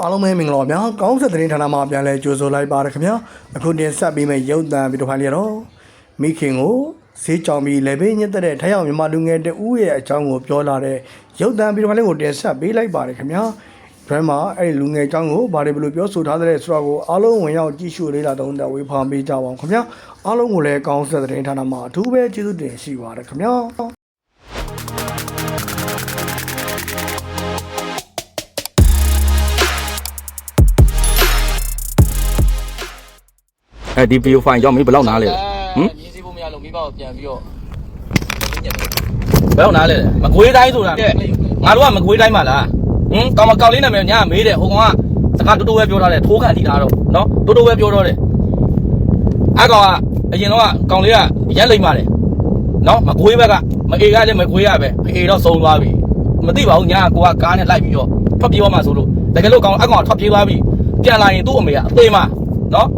အားလုံးပဲမင်္ဂလာပါဗျာကောင်းဆက်သတင်းဌာနမှာပြန်လဲကြိုဆိုလိုက်ပါရခင်ဗျာအခုတင်ဆက်ပေးမယ့်ရုပ်သံဗီဒီယိုဖိုင်လေးတော့မိခင်ကိုဈေးကြောင်ပြီးလေဘေးညက်တဲ့ထိုင်အောင်မြန်မာလူငယ်တဦးရဲ့အကြောင်းကိုပြောလာတဲ့ရုပ်သံဗီဒီယိုဖိုင်လေးကိုတင်ဆက်ပေးလိုက်ပါရခင်ဗျာဘရမှာအဲ့ဒီလူငယ်အကြောင်းကိုဘာတွေဘယ်လိုပြောဆိုထားတဲ့ဆိုတော့ကိုအားလုံးဝင်ရောက်ကြည့်ရှုလေးလာတော့ဝေဖန်ပေးကြပါအောင်ခင်ဗျာအားလုံးကိုလည်းကောင်းဆက်သတင်းဌာနမှာအထူးပဲကျေးဇူးတင်ရှိပါရခင်ဗျာ အဲဒီ video file ရောက်မင်းဘယ်လောက်နားလဲဟမ်မြည်စီဖို့မရလို့မိဘကိုပြန်ပြီးတော့ညက်တယ်ဘယ်လောက်နားလဲမကွေးတိုင်းဆိုတာငါတို့ကမကွေးတိုင်းပါလားဟင်ကောင်မကောင်လေးနာမည်ညာမေးတယ်ဟိုကောင်ကစကားတူတူပဲပြောထားတယ်ထိုးခံထိထားတော့နော်တူတူပဲပြောတော့တယ်အကောင်ကအရင်တော့ကောင်လေးကရက်လိမ့်ပါတယ်နော်မကွေးဘက်ကမအေကလည်းမကွေးရပဲအေတော့စုံသွားပြီမသိပါဘူးညာကိုကကားနဲ့လိုက်ပြီးတော့ထွက်ပြေးသွားမှဆိုလို့တကယ်လို့ကောင်အကောင်ထွက်ပြေးသွားပြီပြန်လာရင်သူ့အမေကအသေးမနော်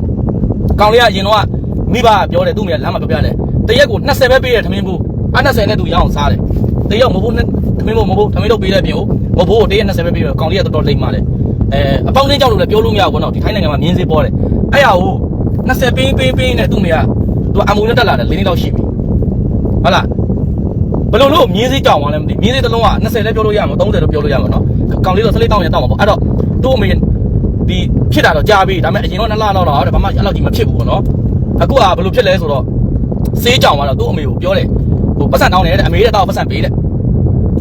ကောင်လေးကအရင်တော့မိဘကပြောတယ်သူ့မိကလမ်းမှာပြောပြတယ်တရက်ကို20ပဲပေးတယ်ထမင်းဘူးအ20နဲ့သူရအောင်စားတယ်တရက်မဟုတ်ဘူးထမင်းဘူးမဟုတ်ဘူးထမင်းတော့ပေးတဲ့ပြင်မဟုတ်ဘူးတရက်20ပဲပေးတယ်ကောင်လေးကတော်တော်လိမ့်ပါလေအဲအပေါင်းတင်းကြောက်လို့လည်းပြောလို့မရဘူးဘောနော်ဒီထိုင်းနိုင်ငံမှာမြင်းစေးပေါ်တယ်အဲ့ရကို20ပင်းပင်းပင်းနဲ့သူ့မိကသူအမုန်းနဲ့တက်လာတယ်၄နှစ်လောက်ရှိပြီဟုတ်လားဘယ်လိုလို့မြင်းစေးကြောက်သွားလဲမသိမြင်းစေးတစ်လုံးက20လည်းပြောလို့ရမှာ30လည်းပြောလို့ရမှာနော်ကောင်လေးတော့စလိတ်တောင်းရင်တောင်းမှာပေါ့အဲ့တော့သူ့အမေ ဒီဖြစ်တာတော့ကြာပြီဒါပေမဲ့အရင်တော့နှစ်လလောက်တော့ဘာမှအဲ့လောက်ကြီးမဖြစ်ဘူးပေါ့နော်အခုကဘယ်လိုဖြစ်လဲဆိုတော့စေးကြောင်သွားတော့သူ့အမေကိုပြောတယ်ဟိုပတ်စံတောင်းတယ်တဲ့အမေတဲ့တော့ပတ်စံပေးတဲ့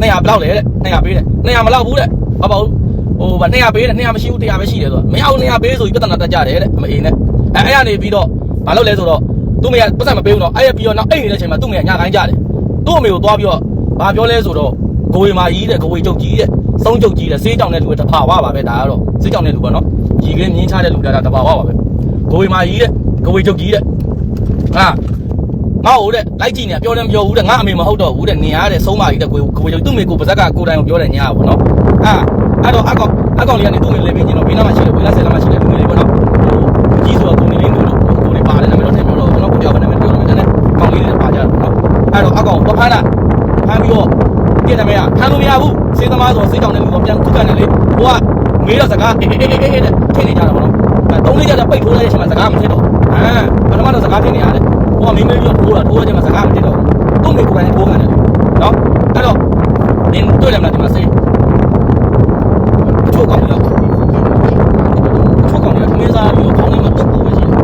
200ဘယ်လောက်လဲတဲ့200ပေးတဲ့200မလောက်ဘူးတဲ့ဘာပေါ့ဟိုဗ200ပေးတဲ့200မရှိဘူး100ပဲရှိတယ်ဆိုတော့မရဘူး200ပေးဆိုပြီးပြဿနာတက်ကြတယ်တဲ့အမေနဲ့အဲအဲ့ရနေပြီးတော့ဘာလုပ်လဲဆိုတော့သူ့မေကပတ်စံမပေးဘူးတော့အဲ့ရပြီးတော့နောက်အိတ်နေတဲ့အချိန်မှာသူ့မေကညခိုင်းကြတယ်သူ့အမေကိုသွားပြီးတော့ဘာပြောလဲဆိုတော့ ကိုဝေမာကြီးတဲ့ကိုဝေကျုပ်ကြီးတဲ့သုံးကျုပ်ကြီးတဲ့စေးကြောင်တဲ့လူကတဖာဝပါပဲဒါကတော့စေးကြောင်တဲ့လူပေါ့နော်ကြီးကလေးမြင်းချတဲ့လူကတဖာဝပါပဲကိုဝေမာကြီးတဲ့ကိုဝေကျုပ်ကြီးတဲ့ဟာငါ့ဟိုတဲ့လိုက်ကြည့်နေပြောတယ်မပြောဘူးတဲ့ငါအမေမဟုတ်တော့ဘူးတဲ့နင်ရတဲ့ဆုံးမကြီးတဲ့ကိုကိုသူ့မေကိုပါဇက်ကကိုတိုင်ကိုပြောတယ်ညာပေါ့နော်အာအဲ့တော့အကောင်အကောင်လေးကနေသူ့မေလေးပြင်းနေတော့ဘေးနားမှာရှိတယ်ဝေးလာဆယ်နားမှာရှိတယ်လူလေးပေါ့နော်ဟိုကြီးဆိုတော့ကိုနေလေးတို့လို့ကိုနေပါတယ်နာမည်တော့ထင်ပြောတော့ကျွန်တော်ကိုပြောပါနာမည်ပြောတယ်နဲ့ကောင်လေးတွေပါကြတယ်နော်အဲ့တော့အကောင်တော့ဖမ်းတာဖမ်းပြီးတော့ ပြည့်တယ်မရဖမ်းလို့မရဘူးစေးသမားဆိုစေးကြောင်တဲ့လူကပြန်ခုခံတယ်လေဟိုကမေးတော့စကားအေးအေးအေးအေးတဲ့ထင်နေကြတာပေါ့နော်အဲသုံးလေးကြတဲ့ပိတ်ထိုးလိုက်တဲ့အချိန်မှာစကားမဖြစ်တော့အာပထမတော့စကားထင်နေရတယ်ဟိုကမင်းမင်းပြောထိုးတာထိုးရကြမှာစကားမဖြစ်တော့သူ့မိကိုယ်တိုင်ထိုးခံတယ်နော်အဲ့တော့နင်တွေ့တယ်မလားဒီမှာစေးချိုးကောင်းတယ်ချိုးကောင်းတယ်ခမင်းစားပြီးတော့ကောင်းနေမှာတုတ်ဖို့ပဲရှိတယ်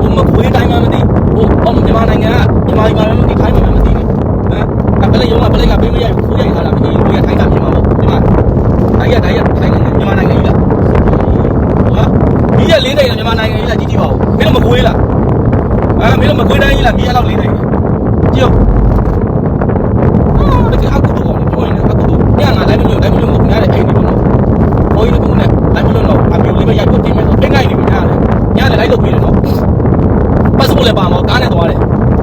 ဟိုမကွေးတိုင်းမှမသိဟိုအော်မြန်မာနိုင်ငံကမြန်မာပြည်မှာမသိခိုင်းမှာမသိဘူးဟမ်အဲ့ပလက်ရုံးကပလက်ကပေးမရဘူးခိုး ရိုက်လာတာမသိဘူးခိုင်းတာမြန်မာပေါ့ဒီမှာတိုင်းရတိုင်းရတိုင်းနိုင်ငံမြန်မာနိုင်ငံကြီးလားဟာဒီရလေးနိုင်ငံမြန်မာနိုင်ငံကြီးလားကြီးကြီးပါဦးမင်းတို့မကွေးလားအဲမင်းတို့မကွေးတိုင်းကြီးလားမြေလောက်လေးတိုင်းကြည့်အောင်တကယ်အကူတော့ပြောရင်အကူတော့ညငါလိုက်မလို့လိုက်မလို့ငါလည်းအိမ်နေပေါ့နော်ဘိုးကြီးကလည်းလိုက်မလို့တော့အမျိုးလေးပဲရိုက်တော့တင်မယ်ဆိုအင်္ဂိုင်းနေပြီညလည်းညလည်းလိုက်လို့ပြီးတယ်နော်ပတ်စပို့လည်းပါမောကားနဲ့သွားတယ်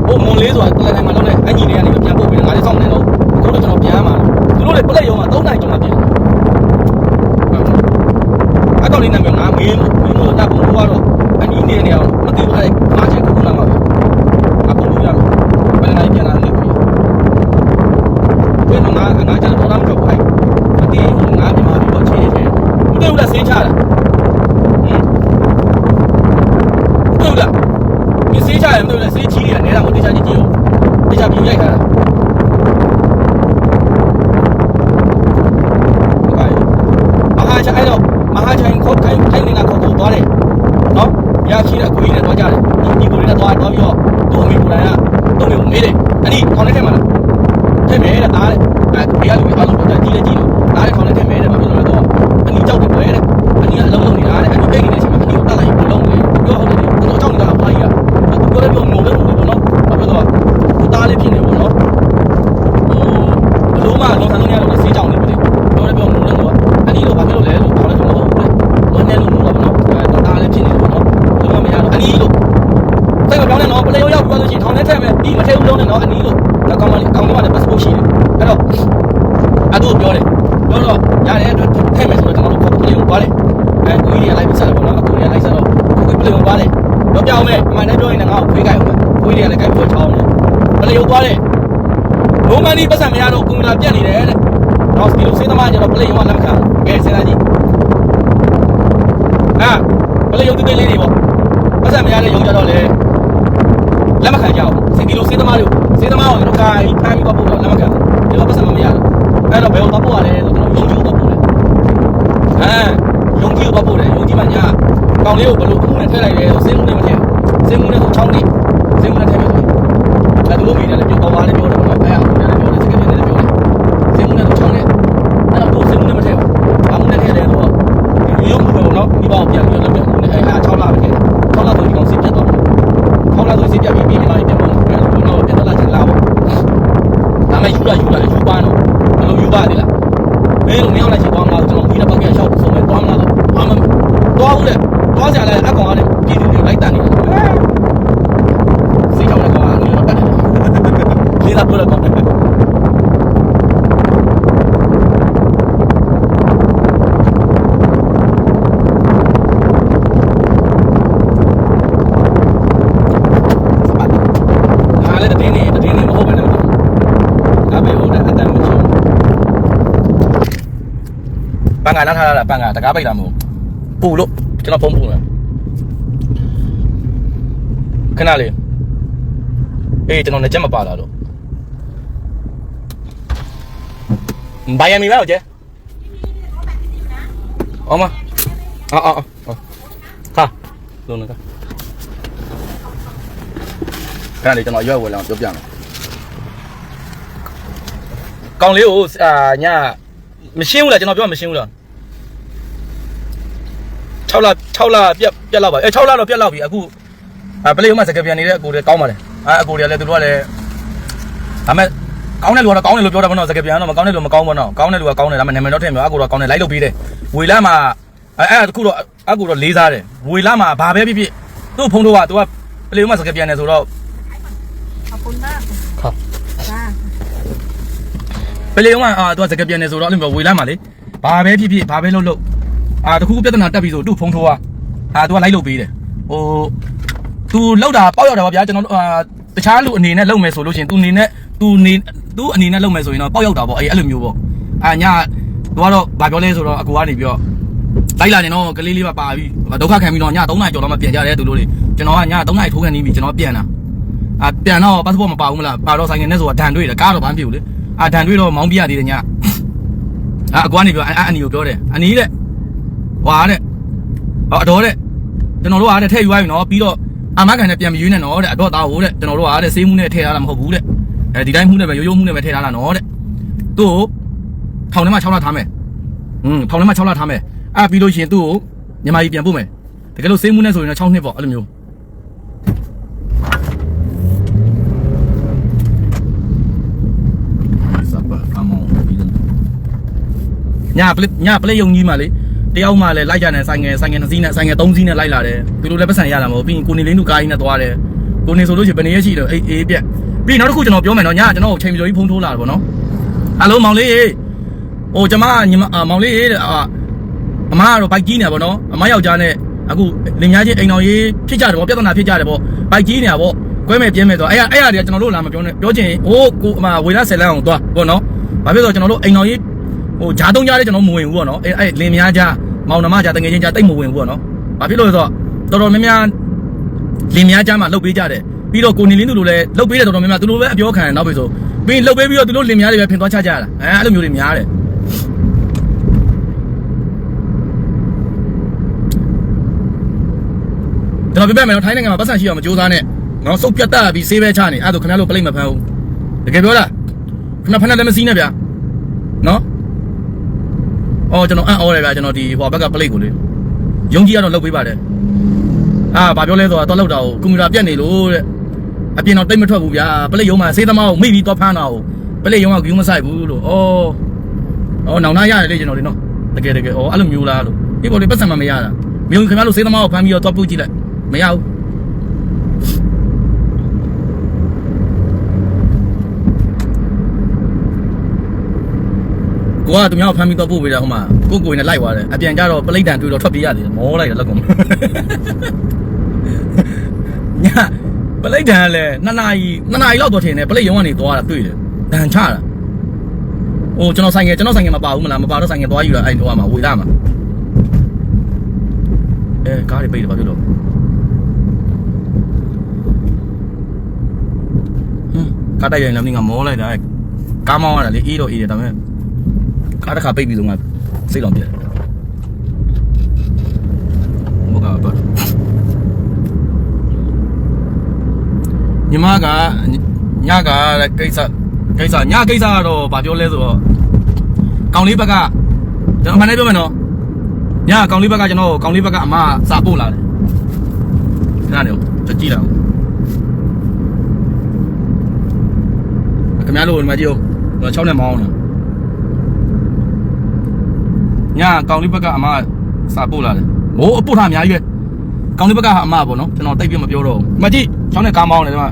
ဟိုမွန်လေးဆိုတာတလည်းမှာလုံးနဲ့အညီလေးကနေ လည်းပလက်ရုံက3နိုင်ကျော်မှပြန်အကောင့်လေးနာမည်ငါမင်းမင်းတို့တပ်ဖို့တော့အညီနေနေအောင်မသိဘူးအဲ့ငါချက်ခုနမှာပဲအခုလိုရတော့ဘယ်နိုင်ပြန်လာလဲကိုဘယ်တော့ငါငါကျတော့တော့မတော့ဘူးမတည်ငါမြန်မာပြည်တော့ချင်းချင်းဘူးတူလားစင်းချတာဟင်ဘူးလားဒီစင်းချရမလို့လဲစင်းချီးနေတာနဲတာမတေချာကြီးကြည့်ဦးတေချာပြရိုက်ထားတာမဟာ ချိုင်တော့မဟာချိုင်ခေါက်ခိုင်ခိုင်နေတာခေါက်ကိုသွားတယ်နော်ရရှိတဲ့ကိုကြီးနဲ့သွားကြတယ်ဒီကိုလေးနဲ့သွားတော့ပြီးတော့သူ့အမေကိုယ်တိုင်ကသူ့အမေကိုမေးတယ်အဲ့ဒီခေါင်းလေးထဲမှာလားထဲမဲတဲ့သားတဲ့အဲဘေးကလူအားလုံးတော့ကြီးလက်ကြီးတော့သားတဲ့ခေါင်းလေးထဲမဲတဲ့ဘာဖြစ်လို့လဲတော့အနီကြောက်တယ်ပဲတဲ့အနီကအလုံးလုံးနေတာတဲ့အနီပိတ်နေတဲ့အချိန်မှာအနီကိုတတ်လိုက်ပြီးလုံးနေပြောဟုတ်တယ်ကျွန်တော်ကြောက်နေတာဘာကြီးကအခုပြောလဲပြောငိုလဲငိုလဲပေါ့နော်ဘာဖြစ်လို့သူသားလေးဖြစ်နေပေါ့နော်ဟိုဘလုံးမလုံးဆန်းလုံးရတော့စေးကြောင်နေပြီပြောလဲပြောငိုလဲငိုအနီတော့ဘာဖြစ်လို့လဲလို့ခေါင်းလေးကမဟုတ်ဘူးလုံးနေလို့ငိုတော့ပေါ့နော်အဲသားလေးဖြစ်နေတယ်ပေါ့နော်သူကမရတော့အနီလို့ စိတ်မပြောင်းနဲ့နော်ပလေရောက်ပြီးသွားလို့ရှိရင်ထောင်ထဲထည့်မယ်ပြီးမထည့်ဘူးလုံးနဲ့နော်အနီးလို့နောက်ကောင်မလေးကောင်လေးကလည်း passport ရှိတယ်အဲ့တော့အဲ့တို့ပြောတယ်ပြောတော့ရတယ်အတွက်ထည့်မယ်ဆိုတော့ကျွန်တော်တို့ပလေကိုသွားတယ်အဲကိုကြီးကလိုက်ပြီးဆက်တယ်ပေါ့နော်အခုကြီးကလိုက်ဆက်တော့ကိုကြီးပလေကိုသွားတယ်တော့ပြောင်းမယ်အမှန်တည်းပြောရင်လည်းငါ့ကိုခွေးကြိုက်အောင်ကိုကြီးကလည်းကြိုက်ပြီးချောင်းတယ်ပလေကို သွားတယ်ဘုံမန်ဒီပတ်စံမရတော့ကွန်ပျူတာပြတ်နေတယ်တဲ့တော့ဒီလိုစေးသမားကျတော့ပလေရောလက်မခံဘယ်စဉ်းစားကြည့်အာဘယ်လိုယုံကြည်လေးတွေပေါ့ပတ်စံမရတဲ့ယုံကြတော့လေလက်မခံကြဘူးစီကီလိုစေးသမားတွေစေးသမားကိုကျွန်တော်ကာယဖမ်းပြီးတော့ပို့တော့လက်မခံဘူးဒီလိုပတ်စံမမရဘူးအဲ့တော့ဘယ်လိုတော့ပို့ရလဲဆိုတော့ကျွန်တော်ယုံကြည်တော့ပို့တယ်အဲယုံကြည်တော့ပို့တယ်ယုံကြည်မှညာကောင်လေးကိုဘယ်လိုအမှုနဲ့ထည့်လိုက်လဲဆိုစေးမှုနဲ့မထည့်စေးမှုနဲ့ဆိုချောင်းနေစေးမှုနဲ့ထည့်မယ်ဆို အဲ့ဒါလိုမိတယ်လည်းပြောတော့ပါတယ်ပြောတယ်ပေါ့အဲ့ဒါလည်းပြောတယ်စကပြတယ်လည်းပြောတယ်စေးမှုနဲ့ဆိုချောင်းနေအဲ့တော့ကိုစေးမှုနဲ့မထည့်ဘူးဘာမှုနဲ့ထည့်လဲဆိုတော့ဒီရုံမှုပဲနော်ဒီဘောက်ပြန်ပြီးတော့လည်းအဲ့ဒါ6လပဲထည့်6လဆိုဒီကောင်စစ်ပြတ်တော့တယ်6လဆိုစစ်ပြတ်ပြီးပြီးမှလည်းပြန်တော့အဲ့ဒါတော့ပြန်တော့လာချင်လာပေါ့ဒါမှယူလာယူလာယူပါတော့ဘယ်လိုယူပါလဲလားမင်းတို့မင်းအောင်လိုက်ချင်သွားမလားကျွန်တော်မိတဲ့ပောက်ကရှောက်ဆုံးမယ်သွားမလားဘာမှသွားဘူးလေသွားကြလဲအကောင်ကလည်းပြည်သူတွေလိုက်တန်နေတယ်စိတ်ကြောင့်လည်းကောင်ကလည်းပတ်တယ် လေးလာပြောတော့ကောင်းတယ်ငါလည်းတည်နေတည်နေမဟုတ်ပဲနဲ့ဒါပဲဟုတ်တယ်အတန်မချင်ပန်ကနားထားတာပန်ကတကားပိတ်တာမဟုတ်ပူလို့ကျွန်တော်ဖုန်းပူမယ်ခဏလေးအေးကျွန်တော်လည်းချက်မပါလာတော့ ဘိုင်ယမီမလားကျဲအော်မအော်အော်အော်ဟာလုံးနေတာခဏလေးကျွန်တော်ရွက်ဝယ်လောင်ပြောပြမယ်ကောင်လေးကိုအာညမရှင်းဘူးလားကျွန်တော်ပြောမရှင်းဘူးလား6လ6လပြက်ပြက်လောက်ပါအဲ6လတော့ပြက်လောက်ပြီအခုအာပလေးဥမစကပြန်နေတဲ့အကိုတွေကောင်းပါလေအာအကိုတွေကလည်းသူတို့ကလည်းဒါမဲ့ ကောင်းတဲ့လူကတော့ကောင်းတယ်လို့ပြောတာပေါ့နော်စကပြန်တော့မကောင်းတဲ့လူမကောင်းဘူးနော်ကောင်းတဲ့လူကကောင်းတယ်ဒါမဲ့နာမည်တော့ထည့်မြောအကိုတော့ကောင်းတယ်လိုက်လုပ်ပြီးတယ်ဝေလာမှာအဲအဲတခုတော့အကိုတော့လေးစားတယ်ဝေလာမှာဘာပဲဖြစ်ဖြစ်သူ့ဖုန်းတော့ကသူကပလေးဥမစကပြန်နေဆိုတော့ ขอบคุณมาก ครับ จ้า ပလေုံကအာသူကစကပြန်နေဆိုတော့အဲ့လိုမျိုးဝေလာမှာလေဘာပဲဖြစ်ဖြစ်ဘာပဲလုပ်လုပ်အာတခုခုပြဿနာတက်ပြီဆိုသူ့ဖုန်းထိုးอ่ะအာသူကလိုက်လုပ်ပေးတယ်ဟိုသူလောက်တာပေါက်ရောက်တယ်ဗောဗျာကျွန်တော်တို့အာတခြားလူအနေနဲ့လုပ်မယ်ဆိုလို့ရှိရင်သူအနေနဲ့သူနေ သူအနေနဲ့လုပ်မယ်ဆိုရင်တော့ပေါက်ရောက်တာဗောအေးအဲ့လိုမျိုးဗောအာညသူကတော့ဗာပြောလဲဆိုတော့အကူကနေပြီးတော့လိုက်လာနေတော့ကလေးလေးပါပါပြီဒုက္ခခံပြီးတော့ည3နာရီကျော်တော့မှပြန်ကြတယ်သူတို့တွေကျွန်တော်ကည3နာရီထိုးခံနေပြီကျွန်တော်ပြန်တာအာပြန်တော့ passport မပါဘူးမလားပါတော့ဆိုင်ငယ်နဲ့ဆိုတာဒဏ်တွေ့တယ်ကားတော့ဘာမှမဖြစ်ဘူးလေအာဒဏ်တွေ့တော့မောင်းပြရသေးတယ်ညအာအကွာနေပြောအအနီကိုပြောတယ်အနီတဲ့ဟွာတဲ့ဟောအတော်တဲ့ကျွန်တော်တို့အားတဲ့ထည့်ယူရပြီနော်ပြီးတော့အာမခံနဲ့ပြန်မယူနဲ့နော်တဲ့အတော့သားဟိုတဲ့ကျွန်တော်တို့အားတဲ့ဆေးမှုနဲ့ထည့်ထားတာမဟုတ်ဘူးတဲ့ အဲဒီတိုင်းမှုနဲ့ပဲရိုးရိုးမှုနဲ့ပဲထည့်ထားတာနော်တဲ့သူ့ကိုထောင်ထဲမှာ6လထားမယ်อืมထောင်ထဲမှာ6လထားမယ်အာပြီးလို့ရှိရင်သူ့ကိုမြန်မာပြည်ပြန်ပို့မယ်တကယ်လို့ဆေးမှုနဲ့ဆိုရင်တော့6နှစ်ပေါ့အဲ့လိုမျိုးစပါအမောင်းပြီးတော့ညပလက်ညပလက်ယုံကြီးမှလေတယောက်မှလည်းလိုက်ကြတယ်ဆိုင်ငယ်ဆိုင်ငယ်နှစ်စီးနဲ့ဆိုင်ငယ်သုံးစီးနဲ့လိုက်လာတယ်သူတို့လည်းပတ်စံရတာမဟုတ်ပြီးရင်ကိုနေလင်းတို့ကားကြီးနဲ့သွားတယ်ကိုနေဆိုလို့ရှိရင်ဘယ်နေရရှိတော့အေးအေးပြက် ပြီးနောက်တစ်ခုကျွန်တော်ပြောမယ်နော်ညကျွန်တော်ချိန်ပြောကြီးဖုန်းထိုးလာတယ်ပေါ့နော်ဟယ်လိုမောင်လေးဟိုကျမညီမမောင်လေးအာအမကတော့ဘိုက်ကြီးနေပါတော့အမယောက်ျားနဲ့အခုလင်များချင်းအိမ်တော်ရေးဖြစ်ကြတယ်ပေါ့ပြဿနာဖြစ်ကြတယ်ပေါ့ဘိုက်ကြီးနေတာပေါ့ကွဲမဲ့ပြဲမဲ့တော့အဲ့အဲ့အရာတွေကကျွန်တော်တို့လာမပြောနဲ့ပြောချင်ဟိုးကိုအမဝေလာဆယ်လန်းအောင်သွားပေါ့နော်ဘာဖြစ်လို့ကျွန်တော်တို့အိမ်တော်ရေးဟိုဂျားတုံးကြားလည်းကျွန်တော်မဝင်ဘူးပေါ့နော်အဲအဲ့လင်မယားကြားမောင်နှမကြားတငယ်ချင်းကြားတိတ်မဝင်ဘူးပေါ့နော်ဘာဖြစ်လို့လဲဆိုတော့တော်တော်များများလင်မယားကြားမှာလှုပ်ပေးကြတယ် ပြီးတော့ကိုနေလင်းသူတို့လည်းလှုပ်ပေးတယ်တော်တော်များများသူတို့ပဲအပြောခံတယ်နောက်ပြီဆိုပြီးရင်လှုပ်ပေးပြီးတော့သူတို့လင်မယားတွေပဲဖင်သွားချကြတာအဲအဲ့လိုမျိုးတွေများတယ်ကျွန်တော်ပြပြမယ်နော်ထိုင်းနိုင်ငံမှာပတ်စံရှိအောင်မကြိုးစားနဲ့နော်စုပ်ပြတ်တက်ပြီးဆေးပဲချနေအဲ့ဒါဆိုခင်ဗျားတို့ပလိမ့်မဖမ်းဘူးတကယ်ပြောလားခင်ဗျားဖမ်းတယ်လည်းမစီးနဲ့ဗျာနော်အော်ကျွန်တော်အံ့ဩတယ်ဗျာကျွန်တော်ဒီဟိုဘက်ကပလိတ်ကိုလေယုံကြည်ရတော့လုတ်ပေးပါတယ်အာဘာပြောလဲဆိုတော့တော့လောက်တာကိုကွန်ပျူတာပြတ်နေလို့တဲ့ အပြင်တော့တိတ်မထွက်ဘူးဗျာပလိတ်ယုံမှာစေးသမားကိုမိပြီးတော့ဖမ်းတာကိုပလိတ်ယုံကဂူးမဆိုင်ဘူးလို့ဩဩနောင်နာရတယ်လေကျွန်တော်လေနော်တကယ်တကယ်ဩအဲ့လိုမျိုးလားလို့ဒီပေါ်လေပတ်စံမမရတာမြုံခင်ဗျားတို့စေးသမားကိုဖမ်းပြီးတော့တော့ပုတ်ကြည့်လိုက်မရဘူးကိုကသူများကိုဖမ်းပြီးတော့ပို့ပေးတာဟိုမှာကိုကိုနဲ့လိုက်သွားတယ်အပြန်ကြတော့ပလိတ်တန်တွေ့တော့ထွက်ပြေးရတယ်မောလိုက်တယ်လက်ကောင်ည ပလိတ်တန်ကလည်းနှစ်နာရီနှစ်နာရီလောက်တော့ထင်တယ်ပလိတ်ရုံကနေသွားတာတွေ့တယ်တန်ချတာဟိုကျွန်တော်ဆိုင်ငယ်ကျွန်တော်ဆိုင်ငယ်မပါဘူးမလားမပါတော့ဆိုင်ငယ်သွားယူတာအဲ့ဟိုမှာဝေလာမှာကားတွေပိတ်တယ်ဘာဖြစ်လို့ဟမ်ကားတိုက်ရင်လည်းငါမောလိုက်တာကားမောင်းရတာလေအေးတော့အေးတယ်ဒါပေမဲ့ကားတစ်ခါပိတ်ပြီးဆုံးကစိတ်လောင်ပြတယ်ဘောကပါ ညီမကညကကိစ္စကိစ္စညကိစ္စကတော့ဘာပြောလဲဆိုတော့ကောင်လေးဘက်ကကျွန်တော်မှန်တယ်ပြောမယ်နော်ညကောင်လေးဘက်ကကျွန်တော်ကောင်လေးဘက်ကအမစာပို့လာတယ်ခဏနေကြကြည့်လာခင်ဗျားတို့ဒီမှာကြည့်ဦး6နဲ့မောင်းနေညကောင်လေးဘက်ကအမစာပို့လာတယ်ဟိုးအပို့ထားအများကြီးပဲ ကောင်လေးဘက်ကအမပေါ့နော်ကျွန်တော်တိတ်ပြမပြောတော့ဘူးမကြည့်6နဲ့ကားမောင်းနေတယ်ဒီမှာ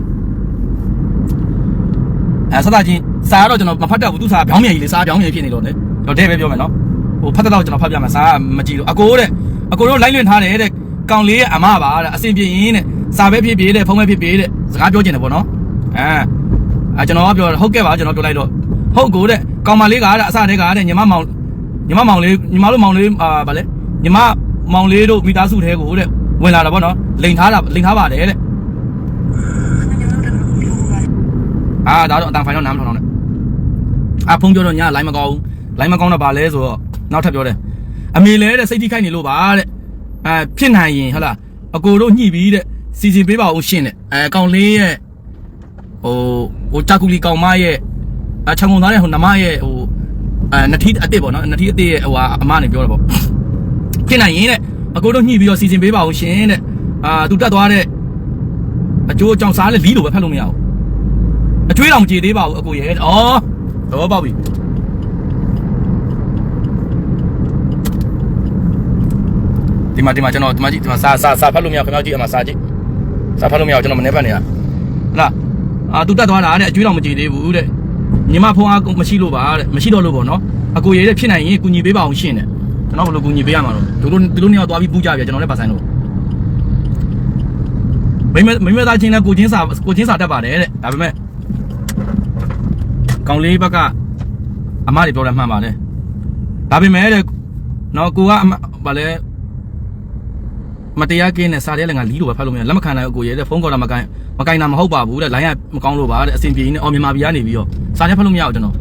အဲစတာချင်းစာကတော့ကျွန်တော်မဖတ်တတ်ဘူးသူစာပြောင်းမြန်ကြီးလေစာပြောင်းမြန်ဖြစ်နေလို့လေတော့တဲ့ပဲပြောမယ်နော်ဟိုဖတ်တဲ့တော့ကျွန်တော်ဖတ်ပြမယ်စာကမကြည့်လို့အကိုတဲ့အကိုတို့လိုက်လွင်ထားတယ်တဲ့ကောင်လေးရဲ့အမပါတဲ့အဆင်ပြေရင်တဲ့စာပဲဖြစ်ဖြစ်တဲ့ဖုန်းပဲဖြစ်ဖြစ်တဲ့စကားပြောချင်တယ်ပေါ့နော်အဲအဲကျွန်တော်ကပြောဟုတ်ကဲ့ပါကျွန်တော်ပြောလိုက်တော့ဟုတ်ကိုတဲ့ကောင်မလေးကတဲ့အစတည်းကတဲ့ညီမမောင်ညီမမောင်လေးညီမတို့မောင်လေးအာဗာလဲညီမမောင်လေးတို့မိသားစုထဲကိုတဲ့ ဝင်လာတာပေါ့နော်လိန်ထားတာလိန်ထားပါတယ်တဲ့အာဒါတော့အတန်ဖိုင်တော့နားမထောင်တော့နဲ့အာဖုန်းပြောတော့ညလိုင်းမကောင်းဘူးလိုင်းမကောင်းတော့ဗာလဲဆိုတော့နောက်ထပ်ပြောတယ်အမေလဲတဲ့စိတ်ထိခိုက်နေလို့ပါတဲ့အဲဖြစ်နိုင်ရင်ဟုတ်လားအကိုတို့ညှိပြီးတဲ့စီစဉ်ပေးပါဦးရှင်းတဲ့အဲကောင်လေးရဲ့ဟိုဟိုကြာကူလီကောင်မရဲ့အချောင်ကုန်သားရဲ့ဟိုနမရဲ့ဟိုအဲနထီးအစ်စ်ပေါ့နော်နထီးအစ်စ်ရဲ့ဟိုဟာအမနေပြောတယ်ပေါ့ဖြစ်နိုင်ရင်တဲ့ အကိုတို့ညှိပြီးတော့စီစဉ်ပေးပါဦးရှင်းတဲ့အာသူတက်သွားတဲ့အကျိုးအကြောင်းစားလဲလီးလို့ပဲဖတ်လို့မရဘူးအကျွေးတော်မကြည်သေးပါဘူးအကိုရဲ့ဩတော့ပေါ့ပြီဒီမှာဒီမှာကျွန်တော်ဒီမှာကြည့်ဒီမှာစာစာစာဖတ်လို့မရခင်ဗျားကြည့်အမှာစာကြည့်စာဖတ်လို့မရကျွန်တော်မနေဖတ်နေရဟလားအာသူတက်သွားတာတဲ့အကျွေးတော်မကြည့်သေးဘူးတဲ့ညီမဖုန်းအားမရှိလို့ပါတဲ့မရှိတော့လို့ပေါ့နော်အကိုရေးတဲ့ဖြစ်နိုင်ရင်ကူညီပေးပါအောင်ရှင်းတယ် ကျွန်တော်ဘယ်လိုကူညီပေးရမှာတော့သူတို့သူတို့နေရာသွားပြီးပူကြပြကျွန်တော်လည်းပါဆိုင်လို့မိမမိမသားချင်းလည်းကိုချင်းစာကိုချင်းစာတက်ပါတယ်တဲ့ဒါပေမဲ့ကောင်လေးဘက်ကအမတွေပြောတယ်မှန်ပါတယ်ဒါပေမဲ့တဲ့နော်ကိုကအမဗာလဲမတရားကင်းနဲ့စားရဲလည်းငါလီးလို့ပဲဖတ်လို့မရလက်မခံနိုင်ဘူးကိုရဲတဲ့ဖုန်းကော်တာမကိုင်မကိုင်တာမဟုတ်ပါဘူးတဲ့လိုင်းကမကောင်းလို့ပါတဲ့အဆင်ပြေနေအော်မြန်မာပြည်ကနေပြီးတော့စားရဲဖတ်လို့မရဘူးကျွန်တော်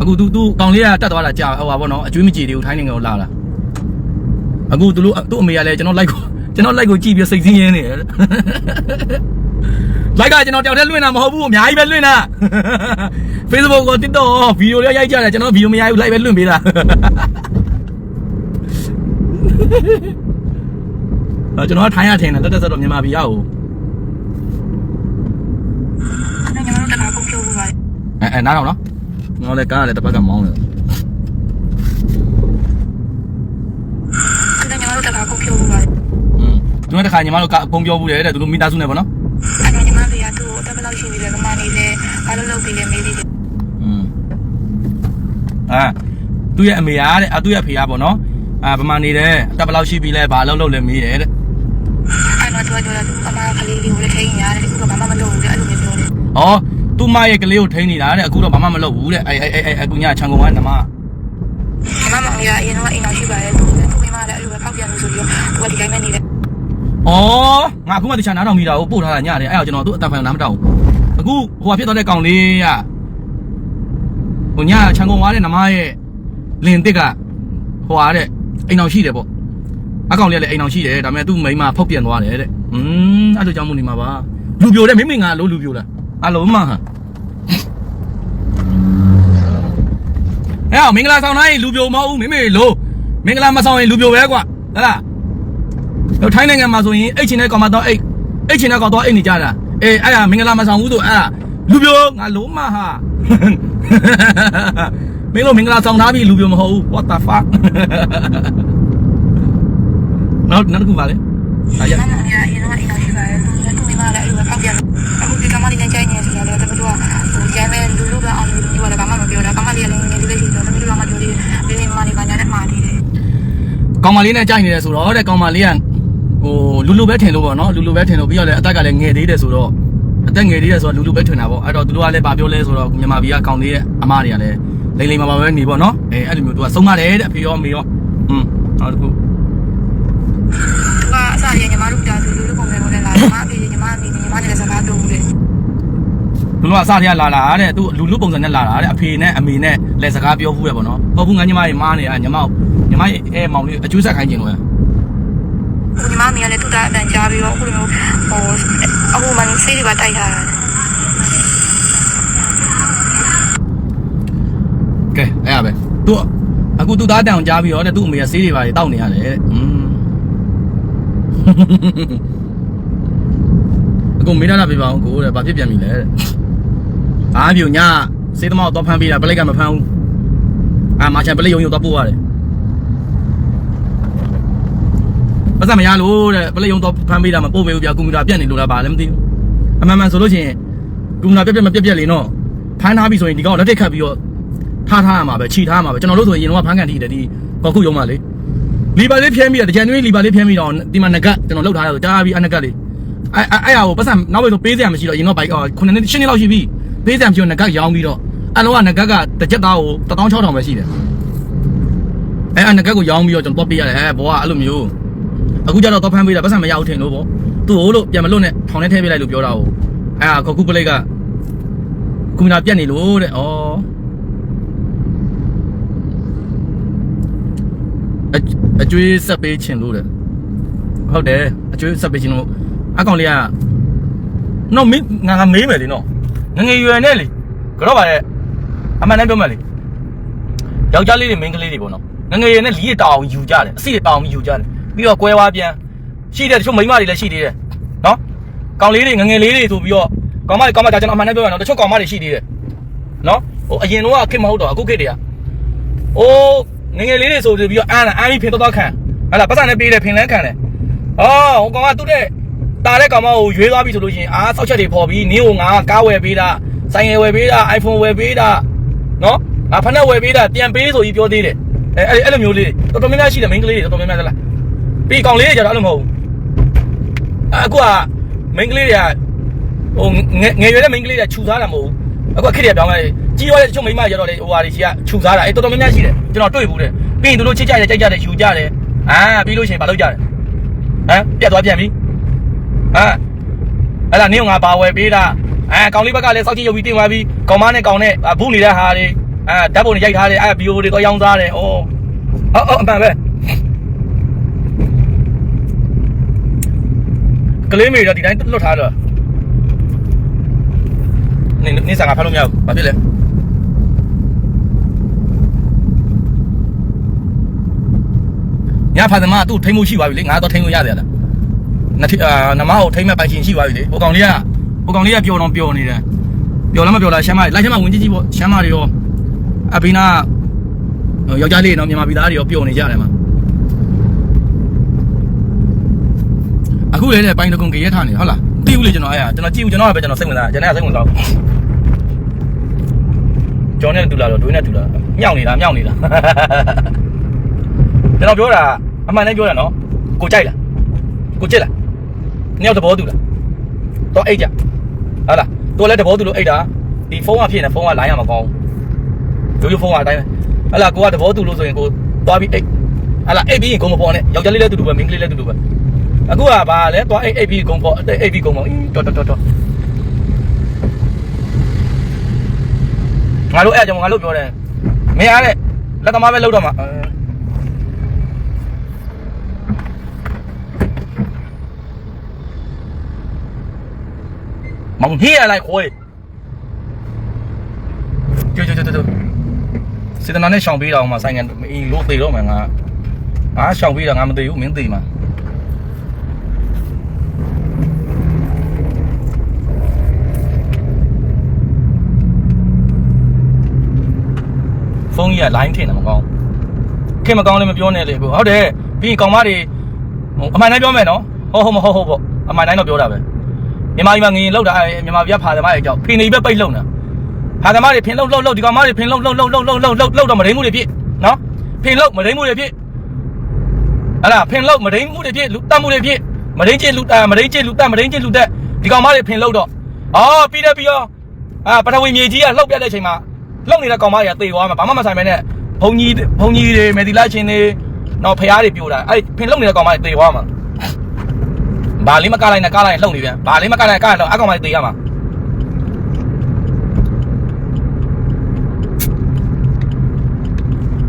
အခု तू तू ကောင်လေးကတက်သွားတာကြာဟိုပါဘောနော်အကျွေးမကြည့်သေးဘူးထိုင်းနိုင်ငံကိုလာတာအခုသူတို့သူ့အမေကလည်းကျွန်တော်လိုက်ကိုကျွန်တော်လိုက်ကိုကြည့်ပြီးစိတ်ဆင်းရဲနေတယ်လိုက်ကကျွန်တော်တယောက်တည်းလွှင့်တာမဟုတ်ဘူးအများကြီးပဲလွှင့်တာ Facebook ကို TikTok ဗီဒီယိုလေးရိုက်ကြတယ်ကျွန်တော်ဗီဒီယိုမရိုက်ဘူးလိုက်ပဲလွှင့်ပေးတာအဲကျွန်တော်ကထိုင်းရထင်တယ်တက်တက်ဆက်တော့မြန်မာပြည်ရောက်နိုင်ငံတော်တကားကိုပြောဖို့ပါအဲအဲနားတော့နော် ငေါလည်းကားလည်းတစ်ပတ်ကမောင်းတယ် နိုင်ငံတော်တကားကိုပြောဖို့ပါ อืมသူတို့တခါညီမတို့ကအပုံပြောဘူးတယ်တဲ့သူတို့မိသားစုနဲ့ပေါ့နော် အဲ့တော့ညီမတွေကသူ့ကိုတက်ဘယ်လောက်ရှိနေလဲကမနေလဲဘာလို့လုပ်ပြီးလဲမေးပြီးတယ် อืมအာသူ့ရဲ့အမေအားတဲ့အသူ့ရဲ့ဖေအားပေါ့နော်အာဗမာနေတယ်အတက်ဘယ်လောက်ရှိပြီလဲဘာလောက်လောက်လဲမေးတယ်တဲ့ အဲ့တော့သူကပြောတာသူအမကလေးလေးကိုလည်းထိန်းရတယ်သူကဘာမှမလုပ်ဘူးတဲ့အဲ့လိုမျိုးပြောတယ် ဩ သူ့မရဲ့ကလေးကိုထိန်းနေတာတဲ့အခုတော့ဘာမှမလုပ်ဘူးတဲ့အဲအဲအဲအခုညချန်ကုန်ကနမညီမမောင်လေးကအရင်တော့အိမ်အောင်ရှိပါတယ်သူသူမိမလည်းအဲ့လိုပဲဖောက်ပြန်လို့ဆိုပြီးတော့သူကဒီတိုင်းပဲနေတယ်ဩငါအခုမှတခြားနားတော်မိတာကိုပို့ထားတာညတယ်အဲ့တော့ကျွန်တော်သူ့အတန်ဖိုင်နားမတောက်ဘူးအခုဟိုကဖြစ်သွားတဲ့ကောင်လေးကဟိုညချန်ကုန်သွားတဲ့နမရဲ့လင်တစ်ကဟိုအားတဲ့အိမ်အောင်ရှိတယ်ပေါ့အကောင်လေးကလည်းအိမ်အောင်ရှိတယ်ဒါပေမဲ့သူ့မိန်းမဖောက်ပြန်သွားတယ်တဲ့อืมအဲ့လိုကြောင့်မို့နေမှာပါလူပြိုတဲ့မိမိငါလို့လူပြိုလားအ လုံးမဟာအဲ့မင်္ဂလာဆောင်တိုင်းလူပြိုမဟုတ်ဘူးမိမိလို့မင်္ဂလာမဆောင်ရင်လူပြိုပဲကွာဟုတ်လားတော့ထိုင်းနိုင်ငံမှာဆိုရင်အိတ်ချင်တဲ့ကောင်မတော့အိတ်အိတ်ချင်တဲ့ကောင်တော့အိတ်နေကြတာအေးအဲ့ဒါမင်္ဂလာမဆောင်ဘူးဆိုအဲ့ဒါလူပြိုငါလုံးမဟာမင်းတို့မင်္ဂလာဆောင်ထားပြီလူပြိုမဟုတ်ဘူး what the fuck နောက်နောက်တစ်ခုပါလေအားရညီမမောင်လေးကအရင်တော့အိမ်အောင်ရှိပါတယ်သူသူမိမလည်းအဲ့လိုပဲဖောက်ပြန်အခုဒီကမလေးနဲ့ကြို ကောင်မလေးနဲ့ကြိုက်နေတယ်ဆိုတော့တဲ့ကောင်မလေးကဟိုလူလူပဲထင်လို့ပေါ့နော်လူလူပဲထင်လို့ပြီးတော့လည်းအသက်ကလည်းငယ်သေးတယ်ဆိုတော့အသက်ငယ်သေးတယ်ဆိုတော့လူလူပဲထင်တာပေါ့အဲ့တော့သူတို့ကလည်းဗာပြောလဲဆိုတော့မြန်မာပြည်ကကောင်လေးရဲ့အမတွေကလည်းလိမ့်လိမ့်မာမာပဲနေပေါ့နော်အဲအဲ့လိုမျိုးသူကဆုံးမတယ်တဲ့အဖေရောမေရောอืมနောက်တစ်ခုကအစားရညီမတို့ပြတာသူလူလူပုံစံမျိုးနဲ့လာညီမအဖေညီမအမေညီမနဲ့စကားတူတယ်သူတို့ကအစားရလာလာတဲ့သူလူလူပုံစံနဲ့လာလာတဲ့အဖေနဲ့အမေနဲ့လည်းစကားပြောဘူးရပေါ့နော်ဟောဘူးငါညီမတွေမားနေတာညီမကို ညီမရဲ့အဲမောင်လေးအကျိုးဆက်ခိုင်းခြင်းလို့ညီမမေကလည်းတူတာအတန်ကြားပြီးတော့အခုလိုမျိုးဟိုအခုမှဆေးတွေပါတိုက်ထားတာကဲအဲ့ရပဲသူအခုသူသားတန်အောင်ကြားပြီးတော့တဲ့သူ့အမေကဆေးတွေပါတောက်နေရတယ်တဲ့อืมအခုမေးတာပြပါအောင်ကိုတဲ့ဘာဖြစ်ပြန်ပြီလဲတဲ့အာပြူညစေးသမောက်တော့ဖမ်းပေးတာပလိတ်ကမဖမ်းဘူးအာမာချန်ပလိတ်ယုံယုံတော့ပို့ရတယ် ပတ်စံမရလို့တဲ့ပလိတ်ယုံတော့ဖမ်းပေးတာမပို့ပေးဘူးဗျာကွန်ပျူတာပြတ်နေလို့လားပါလည်းမသိဘူးအမှန်မှန်ဆိုလို့ရှိရင်ကွန်ပျူတာပြတ်ပြတ်မပြတ်ပြတ်လေနော်ဖမ်းထားပြီဆိုရင်ဒီကောင်လက်ထက်ခတ်ပြီးတော့ထားထားရမှာပဲခြိထားရမှာပဲကျွန်တော်တို့ဆိုရင်ရင်တော့ဖမ်းကန်ထိတယ်ဒီကောခုရုံးမှာလေလီဘာလေးဖြဲမိတာတကြံတွင်းလီဘာလေးဖြဲမိတော့ဒီမှာငကတ်ကျွန်တော်လောက်ထားရဆိုကြားပြီးအနကတ်လေးအဲအဲ့အဲ့ဟာကိုပတ်စံနောက်ပဲဆိုပေးစရာမရှိတော့ရင်တော့ဘိုက်ခုနှစ်နှစ်ရှင်းနှစ်လောက်ရှိပြီပေးစရာမရှိတော့ငကတ်ရောင်းပြီးတော့အဲ့လောကငကတ်ကတစ်ချက်သားကို16000ပဲရှိတယ်အဲအငကတ်ကိုရောင်းပြီးတော့ကျွန်တော်တော့ပေးရတယ်အဲဘောကအဲ့လိုမျိုး အခုကျတော့တော့ဖမ်းပေးတာပတ်စံမရဘူးထင်လို့ပေါ့သူ့ဟိုလို့ပြန်မလွတ်နဲ့ထောင်ထဲထည့်ပေးလိုက်လို့ပြောတာကိုအဲဟာကောခုပလိတ်ကကွန်ပျူတာပြတ်နေလို့တဲ့ဩအအကျွေးဆက်ပေးချင်လို့တဲ့ဟုတ်တယ်အကျွေးဆက်ပေးချင်လို့အကောင်လေးကနော်မင်းငါငါမေးမယ်လေနော်ငငယ်ရွယ်နဲ့လေကတော့ပါရဲ့အမှန်တမ်းပြောမယ်လေယောက်ျားလေးတွေမိန်းကလေးတွေပေါ့နော်ငငယ်ရွယ်နဲ့လီးတောင်ယူကြတယ်အစီတောင်ယူကြတယ် ပြီးတော့ကွဲဝါးပြန်ရှိတယ်တချို့မိန်းမတွေလည်းရှိသေးတယ်နော်ကောင်လေးတွေငငယ်လေးတွေဆိုပြီးတော့ကောင်မကောင်မဒါကျွန်တော်အမှန်တမ်းပြောရအောင်တချို့ကောင်မတွေရှိသေးတယ်နော်ဟိုအရင်တော့ခေတ်မဟုတ်တော့အခုခေတ်တည်းကအိုးငငယ်လေးတွေဆိုပြီးတော့အားလာအားပြီးဖင်တော့တော့ခံဟလာပတ်စံနဲ့ပေးတယ်ဖင်လန်းခံတယ်။အော်ဟိုကောင်ကသူ့တဲ့တာတဲ့ကောင်မကိုရွေးသွားပြီဆိုလို့ရှိရင်အားဆောက်ချက်တွေပေါ်ပြီးနင်းကိုငါကားဝယ်ပေးတာဆိုင်ငယ်ဝယ်ပေးတာ iPhone ဝယ်ပေးတာနော်ငါဖက်နဲ့ဝယ်ပေးတာပြန်ပေးဆိုပြီးပြောသေးတယ်။အဲအဲ့အဲ့လိုမျိုးလေးတော်တော်များများရှိတယ်မိန်းကလေးတွေတော်တော်များများသလား။ ပြီးကောင်လေးတွေကျတော့အဲ့လိုမဟုတ်ဘူး။အခုကမိန်းကလေးတွေကဟိုငယ်ငယ်ရွယ်တဲ့မိန်းကလေးတွေကခြူသားတာမဟုတ်ဘူး။အခုခက်ရပြောင်းလိုက်ကြီးရွယ်တဲ့တချို့မိန်းမကျတော့လေဟိုဟာတွေကြီးကခြူသားတာအဲတော်တော်များများရှိတယ်ကျွန်တော်တွေ့ဘူးတဲ့ပြီးရင်တို့ချစ်ကြတယ်ကြိုက်ကြတယ်ယူကြတယ်အာပြီးလို့ရှိရင်မလုပ်ကြတယ်ဟမ်ပြတ်သွားပြန်ပြီဟမ်အဲ့ဒါနင်းငါဘာဝယ်ပေးတာအဲကောင်လေးဘက်ကလည်းစောက်ကြည့်ရုပ်ပြီးတင်သွားပြီးကောင်မနဲ့ကောင်နဲ့ဘူးနေတဲ့ဟာတွေအဲဓာတ်ပုံတွေရိုက်ထားတယ်အဲဗီဒီယိုတွေတော့ရောင်းသားတယ်ဩအော်အော်အမှန်ပဲ ကလေးမေတော့ဒီတိုင်းလွတ်ထားတော့နေနေစားငါဖတ်လို့မရဘူးဘာဖြစ်လဲညဖာသမားကသူ့ထိမ့်မှုရှိသွားပြီလေငါတော့ထိမ့်လို့ရတယ်လားနတိအာနမကိုထိမ့်မဲ့ပိုင်ရှင်ရှိသွားပြီလေဟိုကောင်လေးကဟိုကောင်လေးကပျော်တော့ပျော်နေတယ်ပျော်လည်းမပျော်လားရှမ်းမလိုက်ရှမ်းမဝင်ကြည့်ကြည့်ပေါ့ရှမ်းမတွေရောအဘိနာယောက်ျားလေးနော်မြန်မာပြည်သားတွေရောပျော်နေကြတယ်မှာ အခုလေတဲ့ပိုင်တကွန်ကြရဲထားနေဟုတ်လားသိဘူးလေကျွန်တော်အဲ့ဒါကျွန်တော်ကြည့်ဘူးကျွန်တော်ကပဲကျွန်တော်စိတ်ဝင်စားကျွန်တော်ကစိတ်ဝင်စားကျော်နဲ့တူလာတော့ဒွေးနဲ့တူလာမြောက်နေတာမြောက်နေတာကျွန်တော်ပြောတာအမှန်တမ်းပြောတာနော်ကိုကြိုက်လားကိုချစ်လားနှစ်ယောက်သဘောတူလားတော့အိတ်ကြဟုတ်လားတော်လည်းသဘောတူလို့အိတ်တာဒီဖုန်းကဖြစ်နေဖုန်းကလိုင်းရမှာကောင်းရိုးရိုးဖုန်းကအတိုင်းဟလာကိုကသဘောတူလို့ဆိုရင်ကိုသွားပြီးအိတ်ဟလာအိတ်ပြီးရင်ကိုမပေါ်နဲ့ယောက်ျားလေးလည်းတူတူပဲမိန်းကလေးလည်းတူတူပဲ အခုကဘာလဲသွားအိတ်အိတ်ပြီးဂုံပေါ့အိတ်ပြီးဂုံပေါ့တော်တော်တော်ငါတို့အဲ့အကြောင်းငါတို့ပြောတယ်မရတဲ့လက်သမားပဲလောက်တော့မှာမမပြေးရလိုက်ခွေးကြိုကြိုကြိုကြိုစေတနာနဲ့ရှောင်ပေးတာအောင်မှာဆိုင်ငံအင်းလို့သေတော့မှာငါငါရှောင်ပေးတာငါမသေဘူးမင်းသေမှာ ဖုန်းကြီးက line ထင်တယ်မကောင်းခင်မကောင်းလည်းမပြောနဲ့လေကိုဟုတ်တယ်ပြီးကောင်မတွေဟိုအမှန်တမ်းပြောမယ်နော်ဟုတ်ဟုတ်မဟုတ်ဟုတ်ပေါ့အမှန်တိုင်းတော့ပြောတာပဲမြန်မာပြည်မှာငရင်လောက်တာအဲမြန်မာပြည်ကဖာသမားတွေကြောက်ဖင်နေပဲပိတ်လုံတာဖာသမားတွေဖင်လုံလုံလုံဒီကောင်မတွေဖင်လုံလုံလုံလုံလုံလုံလုံလုံတော့မရင်းမှုတွေဖြစ်နော်ဖင်လုံမရင်းမှုတွေဖြစ်အဲ့ဒါဖင်လုံမရင်းမှုတွေဖြစ်လူတတ်မှုတွေဖြစ်မရင်းချင်းလူတမရင်းချင်းလူတမရင်းချင်းလူတက်ဒီကောင်မတွေဖင်လုံတော့အော်ပြီးတယ်ပြီးရောအာပထဝီမြေကြီးကလှုပ်ပြတဲ့အချိန်မှာ လှုပ်နေတဲ့ကောင်မတွေကတေသွားမှာဘာမှမဆိုင်ပဲနဲ့ဘုံကြီးဘုံကြီးတွေမေဒီလာချင်းတွေတော့ဖျားတွေပြိုတာအဲ့ဖင်လှုပ်နေတဲ့ကောင်မတွေတေသွားမှာဘာလေးမကလိုက်နဲ့ကလိုက်လှုပ်နေပြန်ဘာလေးမကလိုက်နဲ့ကလိုက်လှုပ်အကောင်မတွေတေရမှာ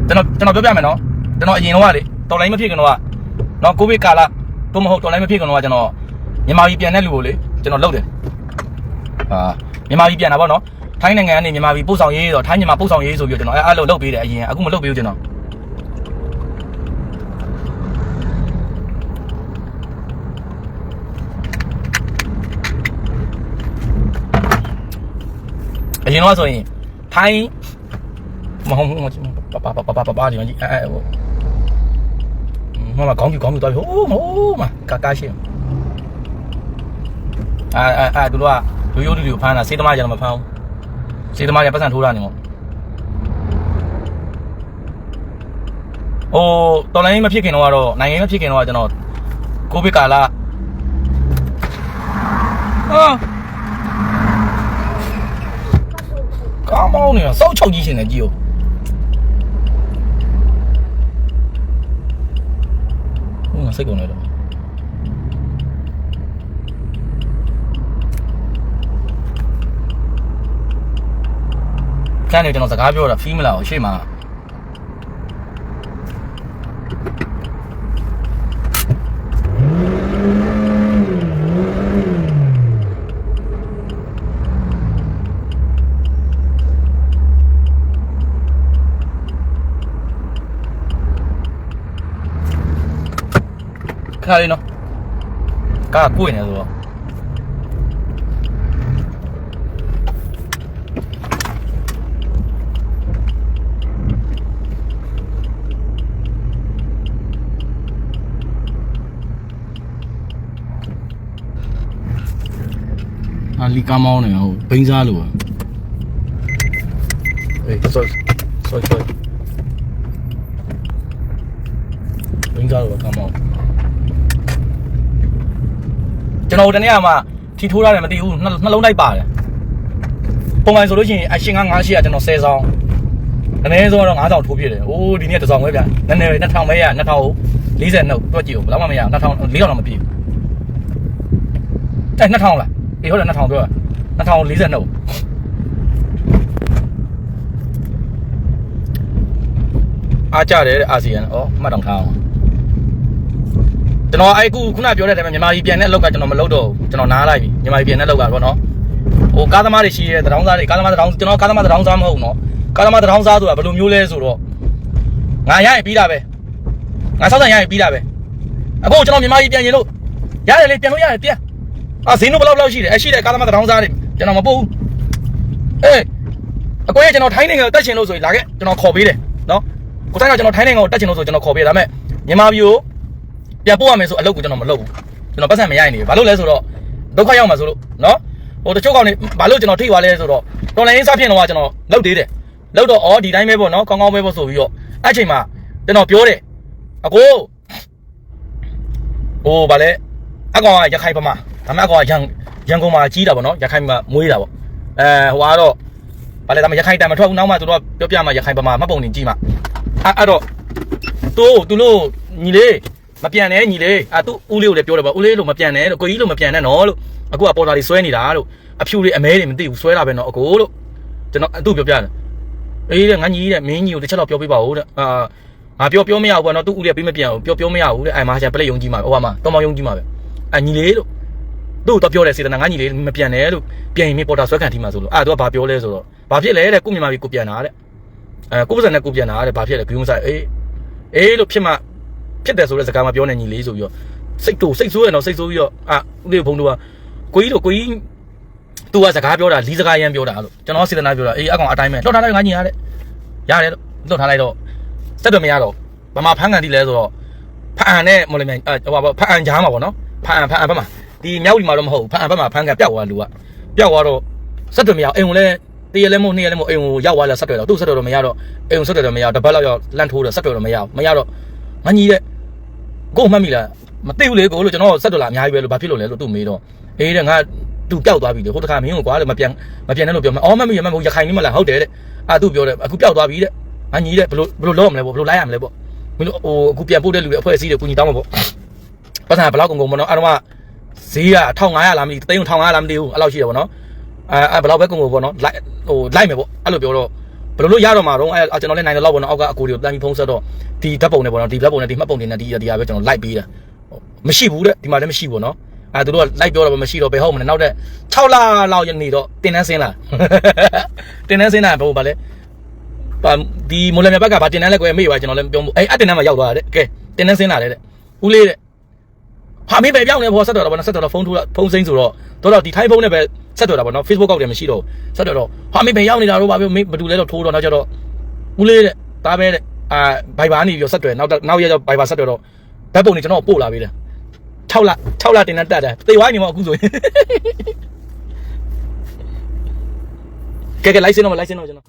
ကျွန်တော်ကျွန်တော်ပြောပြမယ်နော်ကျွန်တော်အရင်တော့လေတော်လိုင်းမဖြစ်ခင်တော့ကနော်ကိုဗစ်ကာလတို့မဟုတ်တော်လိုင်းမဖြစ်ခင်တော့ကကျွန်တော်မြန်မာပြည်ပြန်တဲ့လူကိုလေကျွန်တော်လှုပ်တယ်အာမြန်မာပြည်ပြန်တာပေါ့နော် ထိုင်းနိုင်ငံကနေမြန်မာပြည်ပို့ဆောင်ရေးဆိုထိုင်းမြန်မာပို့ဆောင်ရေးဆိုပြီးတော့ကျွန်တော်အဲအဲ့လိုလုပ်ပေးတယ်အရင်အခုမလုပ်ပေးဘူးကျွန်တော်အရင်တော့ဆိုရင်ထိုင်းမဟုတ်မဟုတ်ပါပါပါပါပါပါဒီမှာကြီးအဲအဲဟိုမမကောင်းပြီကောင်းပြီတော့ဟိုးဟိုးမကာကာရှင်းအာအာအာသူတို့ကရိုးရိုးလူလူဖမ်းတာစေးသမားကျတော့မဖမ်းဘူး စေးသမားကျပတ်စံထိုးတာနေမို့ဟိုတော်လိုင်းမဖြစ်ခင်တော့ကတော့နိုင်ငံမဖြစ်ခင်တော့ကျွန်တော်ကိုဗစ်ကာလအာကောင်းမောင်းနေတာစောက်ချောက်ကြီးရှင်နေကြည့်ဦးဟိုငါစိတ်ကုန်နေတော့ ကျန်နေကျွန်တော်စကားပြောတာဖီးမလားရှေ့မှာခါလေးနော်ကားကိုယ်နေဆိုတော့ အာလီကာမောင်းနေဟုတ်ဘိန်းစားလို့အေး sorry sorry sorry ဘိန်းစားလို့ကာမောင်းကျွန်တော်တနေ့ကမှထီထိုးရတယ်မသိဘူးနှနှလုံးလိုက်ပါတယ်ပုံမှန်ဆိုလို့ရှိရင်အရှင်က9ရှိရကျွန်တော်10ဆောင်အနည်းဆုံးတော့9ဆောင်ထိုးပြတယ်အိုးဒီနေ့တစ်ဆောင်ပဲဗျနည်းနည်း2000ပဲရ2000 40နှုတ်တွက်ကြည့်ဦးဘယ်တော့မှမရ2000 4000တော့မပြည့်ဘူးအဲ2000လား အေးဟုတ်တယ်2000ပြော2040နှုတ်အားကြတယ်အာဆီယံဩမှတ်တောင်ထားအောင်ကျွန်တော်အဲ့ခုခုနပြောတဲ့အတိုင်းပဲမြန်မာပြည်ပြန်တဲ့အလောက်ကကျွန်တော်မလုပ်တော့ဘူးကျွန်တော်နားလိုက်ပြီမြန်မာပြည်ပြန်တဲ့အလောက်ကပေါ့နော်ဟိုကားသမားတွေရှိရဲတရောင်းစားတွေကားသမားတရောင်းကျွန်တော်ကားသမားတရောင်းစားမဟုတ်ဘူးနော်ကားသမားတရောင်းစားဆိုတာဘယ်လိုမျိုးလဲဆိုတော့ငါရရင်ပြီးတာပဲငါစောက်ဆန်ရရင်ပြီးတာပဲအခုကျွန်တော်မြန်မာပြည်ပြန်ရင်လို့ရတယ်လေပြန်လို့ရတယ်ပြန် အာဈေးနှုန်းဘယ်လောက်ဘယ်လောက်ရှိတယ်အရှိတဲ့ကားသမားတရောင်းစားတွေကျွန်တော်မပို့ဘူးအေးအကိုရကျွန်တော်ထိုင်းနိုင်ငံကိုတက်ချင်လို့ဆိုရင်လာခဲ့ကျွန်တော်ခေါ်ပေးတယ်နော်ကိုတိုင်းကကျွန်တော်ထိုင်းနိုင်ငံကိုတက်ချင်လို့ဆိုကျွန်တော်ခေါ်ပေးတယ်ဒါပေမဲ့မြန်မာပြည်ကိုပြန်ပို့ရမယ်ဆိုအလုပ်ကိုကျွန်တော်မလုပ်ဘူးကျွန်တော်ပတ်စံမရိုက်နေဘူးဘာလို့လဲဆိုတော့ဒုက္ခရောက်မှာဆိုလို့နော်ဟိုတချို့ကောင်တွေဘာလို့ကျွန်တော်ထိသွားလဲဆိုတော့တော်လိုင်းစားဖြစ်တော့ကျွန်တော်လုပ်သေးတယ်လုပ်တော့အော်ဒီတိုင်းပဲပေါ့နော်ကောင်းကောင်းပဲပေါ့ဆိုပြီးတော့အဲ့ချိန်မှာကျွန်တော်ပြောတယ်အကိုဟိုဗာလဲအကောင်ကရခိုင်ပမာ ဒါမှအကောင်ကရန်ရန်ကုန်မှာကြီးတာပေါ့နော်ရခိုင်မှာမွေးတာပေါ့အဲဟိုကတော့ဗာလဲဒါမှရခိုင်တန်မထွက်ဘူးနောက်မှသူတို့ပြောပြမှာရခိုင်ပမာမှတ်ပုံတင်ကြည့်မှာအဲ့အဲ့တော့သူသူတို့ညီလေးမပြန်နဲ့ညီလေးအာသူဦးလေးကိုလည်းပြောတယ်ပါဦးလေးလို့မပြန်နဲ့လို့ကိုကြီးလို့မပြန်နဲ့နော်လို့အခုကပေါ်တာတွေဆွဲနေတာလို့အဖြူတွေအမဲတွေမသိဘူးဆွဲတာပဲနော်အကိုလို့ကျွန်တော်အတူပြောပြတယ်အေးတဲ့ငါညီတဲ့မင်းကြီးကိုတစ်ချက်တော့ပြောပြပါဦးတဲ့အာငါပြောပြောမရဘူးပေါ့နော်သူဦးလေးကပြီးမပြန်ဘူးပြောပြောမရဘူးတဲ့အဲမှာချာပလက်ယုံကြီးမှာဟိုကမှာတော်မောင်ယုံကြီးမှာပဲအညီလေးလို့ သူ့တော့ပြောတယ်စေတနာငါညီလေးမပြန်နဲ့လို့ပြန်ရင်မပေါ်တာဆွဲခံထိမှာဆိုလို့အာသူကဘာပြောလဲဆိုတော့ဘာဖြစ်လဲတဲ့ကိုမြန်မာပြည်ကိုပြန်တာတဲ့အဲကိုပစံနဲ့ကိုပြန်တာတဲ့ဘာဖြစ်လဲဂရုမစိုက်အေးအေးလို့ဖြစ်မှဖြစ်တယ်ဆိုတဲ့စကားမပြောနဲ့ညီလေးဆိုပြီးတော့စိတ်တူစိတ်ဆိုးရတော့စိတ်ဆိုးပြီးတော့အာဦးလေးဘုံတို့ကကိုကြီးတို့ကိုကြီးသူကစကားပြောတာလီးစကားရမ်းပြောတာလို့ကျွန်တော်စေတနာပြောတာအေးအကောင်အတိုင်းပဲလှော့ထားလိုက်ငါညီရတယ်ရတယ်လို့လှော့ထားလိုက်တော့စက်တော့မရတော့ဘာမှဖမ်းကန်တိလဲဆိုတော့ဖအန်နဲ့မော်လမြိုင်ဟိုပါဖအန်ကြားမှာပေါ့နော်ဖအန်ဖအန်ဘက်မှာ ဒီမြောက်ဒီမှာတော့မဟုတ်ဘူးဖအန်ဘက်မှာဖမ်းကန်ပျောက်သွားလူကပျောက်သွားတော့စက်တော့မရအိမ်ကိုလည်းတရလဲမို့နှစ်ရလဲမို့အိမ်ကိုရောက်သွားလဲဆက်တွေ့တော့သူ့ဆက်တွေ့တော့မရတော့အိမ်ကိုဆက်တွေ့တော့မရတော့တပတ်လောက်ရောက်လန့်ထိုးတော့ဆက်တွေ့တော့မရဘူးမရတော့ငါညီတဲ့ကိုမှတ်မိလားမသိဘူးလေကိုလို့ကျွန်တော်ဆက်တွေ့လာအများကြီးပဲလို့ဘာဖြစ်လို့လဲလို့သူ့မေးတော့အေးတဲ့ငါသူပျောက်သွားပြီလေဟိုတခါမင်းကိုကွာလေမပြန်မပြန်နဲ့လို့ပြောမယ်အော်မမရမဟုတ်ရခိုင်နေမလားဟုတ်တယ်တဲ့အာသူပြောတယ်အခုပျောက်သွားပြီတဲ့ငါညီတဲ့ဘလို့ဘလို့လောက်ရမလဲပေါ့ဘလို့လိုက်ရမလဲပေါ့မင်းတို့ဟိုအခုပြန်ပို့တဲ့လူတွေအဖွဲ့အစည်းတွေကူညီတောင်းမှာပေါ့ပတ်စံဘလောက်ကုန်ကုန်ပေါ့နော်အဲ့တော့ ဈေးက1500လားမသိဘူးတိန်း1500လားမသိဘူးအဲ့လောက်ရှိတယ်ပေါ့နော်အဲအဲဘလောက်ပဲကုန်ကုန်ပေါ့နော်လိုက်ဟိုလိုက်မယ်ပေါ့အဲ့လိုပြောတော့ဘယ်လိုလို့ရတော့မှာတော့အဲကျွန်တော်လည်းနိုင်တယ်လို့ပေါ့နော်အောက်ကအကိုတွေကိုတန်းပြီးဖုံးဆက်တော့ဒီဓာတ်ပုံနဲ့ပေါ့နော်ဒီဓာတ်ပုံနဲ့ဒီမှတ်ပုံတွေနဲ့ဒီဒီဟာပဲကျွန်တော်လိုက်ပေးတာမရှိဘူးတဲ့ဒီမှာလည်းမရှိဘူးနော်အဲသူတို့ကလိုက်ပြောတော့မရှိတော့ဘယ်ဟုတ်မလဲနောက်တဲ့6လလောက်ရနေတော့တင်တန်းစင်းလာတင်တန်းစင်းလာဘယ်ဟိုပါလဲပါဒီမိုလမြဘက်ကဗာတင်တန်းလဲကွယ်မေ့ပါကျွန်တော်လည်းပြောအဲ့အတင်တန်းမှာရောက်သွားတယ်ကဲတင်တန်းစင်းလာတယ်တဲ့ဦးလေးတဲ့ ဟာမင်းပဲပြောင်းနေဘောဆက်တော်တော့ဗောနော်ဆက်တော်တော့ဖုန်းထိုးဖုန်းစိမ့်ဆိုတော့တော့တော့ဒီထိုင်းဖုန်းနဲ့ပဲဆက်တော်တာဗောနော် Facebook ကောက်တယ်မရှိတော့ဆက်တော်တော့ဟာမင်းပဲရောက်နေတာတော့ဗာပြောမင်းဘယ်သူလဲတော့ထိုးတော့နောက်ကျတော့ဦးလေးတဲ့ဒါပဲတဲ့အာဘိုင်ဘာနေပြီးဆက်တော်နောက်နောက်ရကျဘိုင်ဘာဆက်တော်တော့ဘက်ပုံနေကျွန်တော်ပို့လာပေးတယ်6လ6လတင်တန်းတက်တယ်သေဝိုင်းနေမှာအခုဆိုရင်ကဲကဲလိုက်စင်းတော့လိုက်စင်းတော့ကျွန်တော်